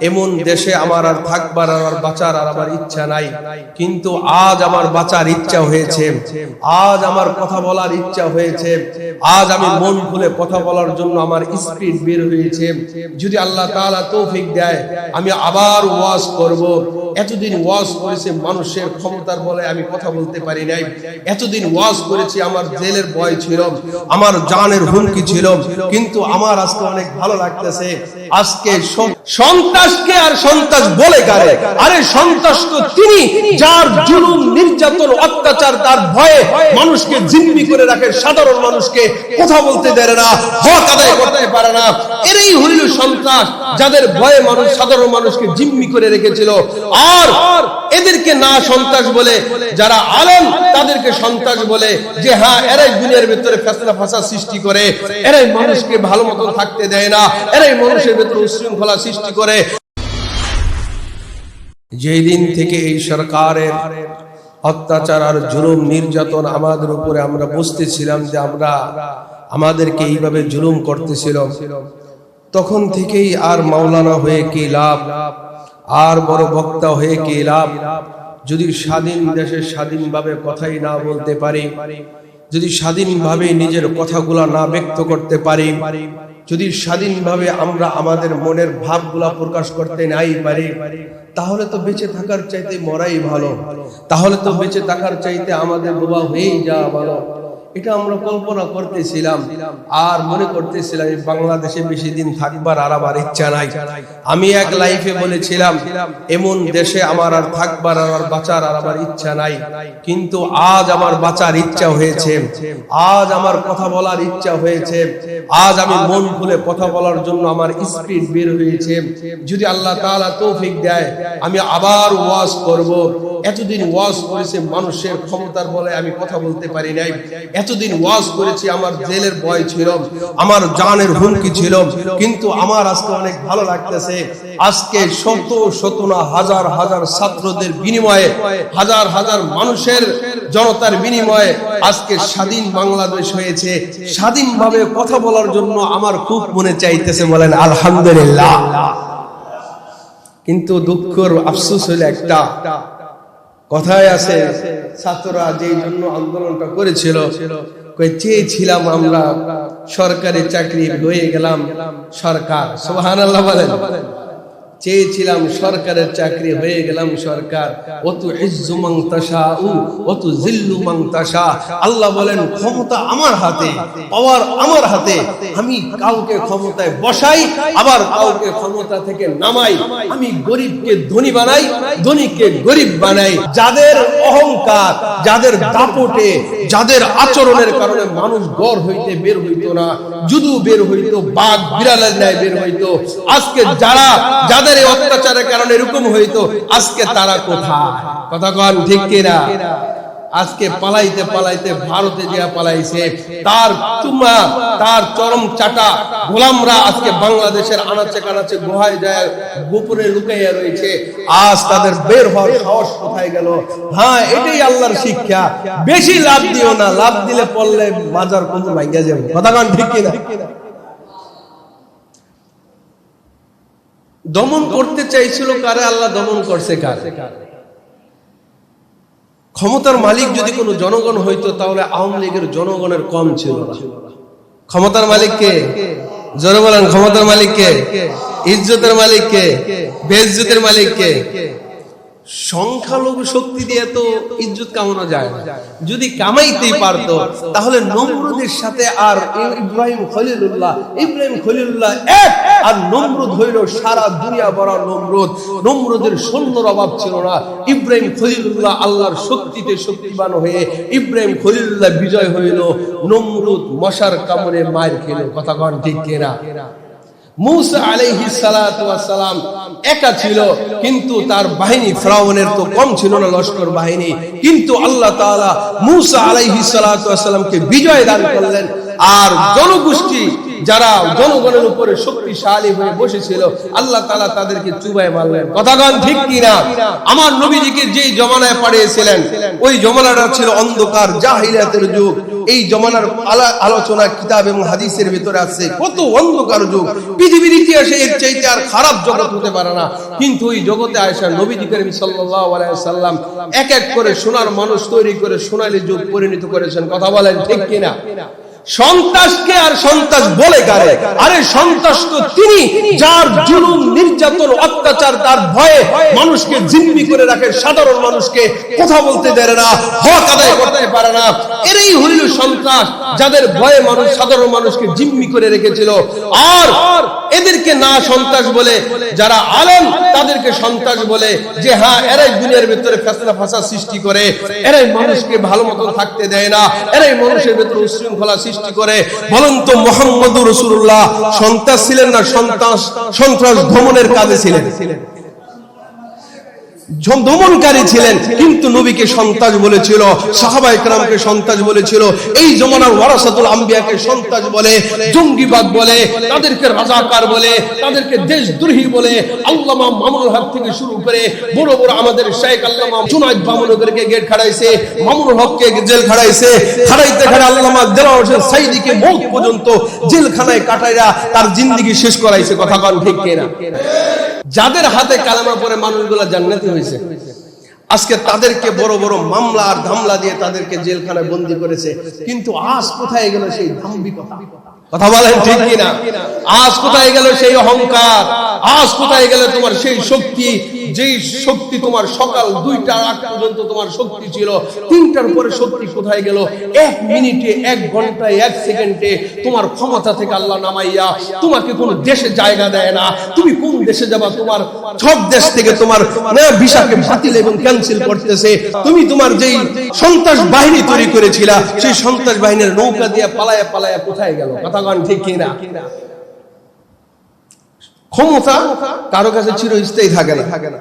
এমন দেশে আমার আর থাকবার আর বাঁচার আর আমার ইচ্ছা নাই। কিন্তু আজ আমার বাঁচার ইচ্ছা হয়েছে। আজ আমার কথা বলার ইচ্ছা হয়েছে। আজ আমি মন খুলে কথা বলার জন্য আমার স্পিড বের হয়েছে। যদি আল্লাহ তাআলা তৌফিক দেয়, আমি আবার ওয়াজ করব। এতদিন ওয়াজ করেছে মানুষের ক্ষমতার বলে আমি কথা বলতে পারি নাই। এতদিন ওয়াজ করেছি, আমার জেলের ভয় ছিল, আমার জানের হুমকি ছিল, কিন্তু আমার আজকে অনেক ভালো লাগতেছে। আজকে সন্ত্রাসকে আর সন্ত্রাস বলে কারে? আরে সন্ত্রাস তো তিনি, যার জুলুম, নির্যাতন, অত্যাচার, তার ভয়ে মানুষকে জিম্মি করে রাখে, সাধারণ মানুষকে কথা বলতে দেয় না, হক আদায় করতে পারে না। এরই হইল সন্ত্রাস, যাদের ভয়ে মানুষ, সাধারণ মানুষকে জিম্মি করে রেখেছিল। আর এদেরকে না সন্ত্রাস বলে, যারা আলেম, তাদেরকে সন্ত্রাস বলে যে হ্যাঁ এরাই দুনিয়ার ভেতরে ফেসলা ফাঁসা সৃষ্টি করে, এরাই মানুষকে ভালো মতো থাকতে দেয় না, এরাই মানুষের ভেতরে উশৃঙ্খলা সৃষ্টি করে। যেই দিন থেকে এই সরকারের অত্যাচার আর জুলুম নির্যাতন আমাদের উপরে আমরা বুঝতেছিলাম যে আমরা আমাদেরকে এইভাবে জুলুম করতেছিল তখন থেকেই আর মাওলানা হয়ে কি লাভ? আর বড় বক্তা হয়ে কি লাভ? যদি স্বাধীন দেশে স্বাধীনভাবে কথাই না বলতে পারি, যদি স্বাধীনভাবে নিজের কথাগুলা না ব্যক্ত করতে পারি, যদি স্বাধীনভাবে আমরা আমাদের মনের ভাবগুলা প্রকাশ করতে নাই পারি, তাহলে তো বেঁচে থাকার চাইতে মরাই ভালো। তাহলে তো বেঁচে থাকার চাইতে আমাদের বোবা হয়েই যাওয়া ভালো। এটা আমরা কল্পনা করতেছিলাম আর মনে করতেছিলাম বাংলাদেশে বেশি দিন থাকবার আর আমার ইচ্ছা নাই। আমি এক লাইফে বলেছিলাম, এমন দেশে আমার আর থাকবার আর বাঁচার আর আমার ইচ্ছা নাই। কিন্তু আজ আমার বাঁচার ইচ্ছা হয়েছে, আজ আমার কথা বলার ইচ্ছা হয়েছে, আজ আমি মন খুলে কথা বলার জন্য আমার স্পিড বের হয়েছে। যদি আল্লাহ তাআলা তৌফিক দেয়, আমি আবার ওয়াজ করব। এতদিন ওয়াজ করেছে মানুষের ক্ষমতার বলে আমি কথা বলতে পারি নাই। এতদিন ওয়াজ করেছি, আমার জেলের ভয় ছিল, আমার জানের হুমকি ছিল, কিন্তু আমার আজকে অনেক ভালো লাগতেছে। আজকে শত শত না, হাজার হাজার ছাত্রদের বিনিময়ে, হাজার হাজার মানুষের জনতার বিনিময়ে আজকে স্বাধীন বাংলাদেশ হয়েছে। স্বাধীনভাবে কথা বলার জন্য আমার খুব মনে চাইতেছে, বলেন, আলহামদুলিল্লাহ। কিন্তু দুঃখর আফসোস হইলে একটা কথায় আছে, ছাত্ররা যেই জন্য আন্দোলনটা করেছিল চেয়েছিলাম আমরা সরকারি চাকরি হয়ে গেলাম সরকার। সোহান আল্লাহ বলেন। চেয়েছিলাম সরকারের চাকরি, হয়ে গেলাম সরকার। অতু ইজ্জু মাং তাশা উ অতু জিল্লু মাং তাশা। আল্লাহ বলেন, ক্ষমতা আমার হাতে, পাওয়ার আমার হাতে। আমি কাউকে ক্ষমতায় বসাই, আবার কাউকে ক্ষমতা থেকে নামাই। আমি গরিবকে ধনী বানাই, ধনীকে গরিব বানাই। যাদের অহংকার, যাদের দাপটে যাদের আচরণের কারণে মানুষ গড় হইতে বের হইতো না, যুদু বের হইতো, বাঘ, বিড়ালের ন্যায় বের হইতো। আজকে যারা যাদের এই অত্যাচারের কারণে এরকম হইতো, আজকে তারা কোথায়? কথা কন, ঠিক কিনা? আজকে পালাইতে পালাইতে ভারতে যে পালাইছে। তার তুমা তার চরম চাটা গোলামরা আজকে বাংলাদেশের আনাচে কানাচে গুহায় যায়, গোপনে লুকাইয়া রয়েছে। আজ তাদের বের হওয়ার সাহস কোথায় গেল? হ্যাঁ এটাই আল্লাহর শিক্ষা। বেশি লাভ দিও না, লাভ দিলে পড়লে বাজার কোন ভাঙ্গা যাবে। কথা কন ঠিক কিনা? দমন করতে চাইছিল কারে? আল্লাহ দমন করছে কারে? ক্ষমতার মালিক যদি কোনো জনগণ হইতো, তাহলে আওয়ামী লীগের জনগণের কম ছিল ক্ষমতার মালিক কে? জোরে বলেন, ক্ষমতার মালিক কে? ইজ্জতের মালিক কে? বেজ্জতের মালিক কে? সংখ্যালঘু শক্তি দিয়ে তো ইজ্জত কামানো যায় না। যদি কামাইতেই পারতো, তাহলে নমরুদের সাথে আর ইব্রাহিম খলিলুল্লাহ ইব্রাহিম খলিলুল্লাহ এক, আর নমরুদ হইল সারা দুনিয়া বড় নমরুদ। নমরুদের সৈন্যর অভাব ছিল না। ইব্রাহিম খলিলুল্লাহ আল্লাহর শক্তিতে শক্তিবান হয়ে ইব্রাহিম খলিলুল্লাহ বিজয় হইল। নমরুদ মশার কামড়ে মায়ের খেল। কথা কন ঠিক কেনা? মুসা আলাইহি একা ছিল, কিন্তু তার বাহিনী ফ্রাউনের তো কম ছিল না বাহিনী। কিন্তু আল্লাহ তাআলা মুসা আলাইহি বিজয় দান করলেন। আর জনগোষ্ঠী যারা জনগণের উপরে শক্তিশালী হয়ে বসেছিল, আল্লাহ তালা তাদেরকে চুবাই মারলেন। কথাগণ ঠিক কিনা? আমার নবীজিকে যেই জমানায় পাঠিয়েছিলেন, ওই জমানাটা ছিল অন্ধকার, জাহিলিয়াতের যুগ। এই জমানার আলোচনা, কিতাব এবং হাদিসের ভিতরে আছে, কত অন্ধকার যুগ। পৃথিবীর ইতিহাসে এর চাইতে আর খারাপ জগৎ হতে পারে না। কিন্তু ওই জগতে আয়সা নবীজি করিম সাল্লাম এক এক করে সোনার মানুষ তৈরি করে সোনালী যুগ পরিণত করেছেন। কথা বলেন ঠিক কিনা? সন্ত্রাসকে আর সন্ত্রাস বলে আরে সন্ত্রাস তো তিনি, যার জুলুম, নির্যাতন, অত্যাচার, তার ভয়ে মানুষকে জিম্মি করে রাখে, সাধারণ মানুষকে কথা বলতে দেয় না, হক আদায় করতে পারে না। এরই হইল সন্ত্রাস, যাদের ভয়ে মানুষ, সাধারণ মানুষকে জিম্মি করে রেখেছিল। আর এদেরকে না সন্ত্রাস বলে যারা আলেম, তাদেরকে সন্ত্রাস বলে যে হ্যাঁ এরাই দুনিয়ার ভেতরে ফেসলা ফাঁসা সৃষ্টি করে, এরাই মানুষকে ভালো মতন থাকতে দেয় না, এরাই মানুষের ভেতরে উশৃঙ্খলা সৃষ্টি করে। বলুন তো মোহাম্মদ রসুল্লাহ সন্ত্রাস ছিলেন না সন্ত্রাস সন্ত্রাস ভ্রমণের কাজে ছিলেন? দমনকারী ছিলেন, কিন্তু নবীকে সন্তাজ বলেছিল সাহাবা একরামকে সন্তাজ বলেছিল, এই জমানার ওয়ারাসাতুল আম্বিয়াকে সন্তাজ বলে, জঙ্গিবাদ বলে, তাদেরকে রাজাকার বলে, তাদেরকে দেশদ্রোহী বলে, আল্লামা মামুনুল হক থেকে শুরু করে বড় বড় আমাদের শেখ আল্লামা জুনাইদ মামুনগরকে গেট খাড়াইছে, মামুনুল হককে জেল খাড়াইছে, খাড়াইতে খাড়া আল্লামা দেলাওয়ার হোসেন সাইদিকে মৌত পর্যন্ত জেলখানায় কাটাইরা তার জিন্দেগি শেষ করাইছে, কথা কন ঠিক কিনা? যাদের হাতে কালামা পরে মানুষগুলো জান্নাতি হয়েছে। আজকে তাদেরকে বড় বড় মামলা আর ধামলা দিয়ে তাদেরকে জেলখানায় বন্দি করেছে। কিন্তু আজ কোথায় গেল সেই ধাম্বিকতা? কথা বলেন ঠিক কিনা? আজ কোথায় গেল সেই অহংকার? আজ কোথায় গেল তোমার সেই শক্তি? যেই শক্তি তোমার সকাল দুইটার আগ পর্যন্ত তোমার শক্তি ছিল, তিনটার পরে শক্তি কোথায় গেল? এক মিনিটে, এক ঘন্টায়, এক সেকেন্ডে তোমার ক্ষমতা থেকে আল্লাহ নামাইয়া তোমাকে কোন দেশে জায়গা দেয় না। তুমি কোন দেশে যাবা? তোমার সব দেশ থেকে তোমার ভিসাকে বাতিল এবং ক্যান্সেল করতেছে। তুমি তোমার যেই সন্ত্রাস বাহিনী তৈরি করেছিলা, সেই সন্ত্রাস বাহিনীর নৌকা দিয়ে পালায়া পালায়া কোথায় গেল? কথাগণ ঠিক কিনা? ক্ষমতা কারও কাছে চিরস্থায়ী থাকে না।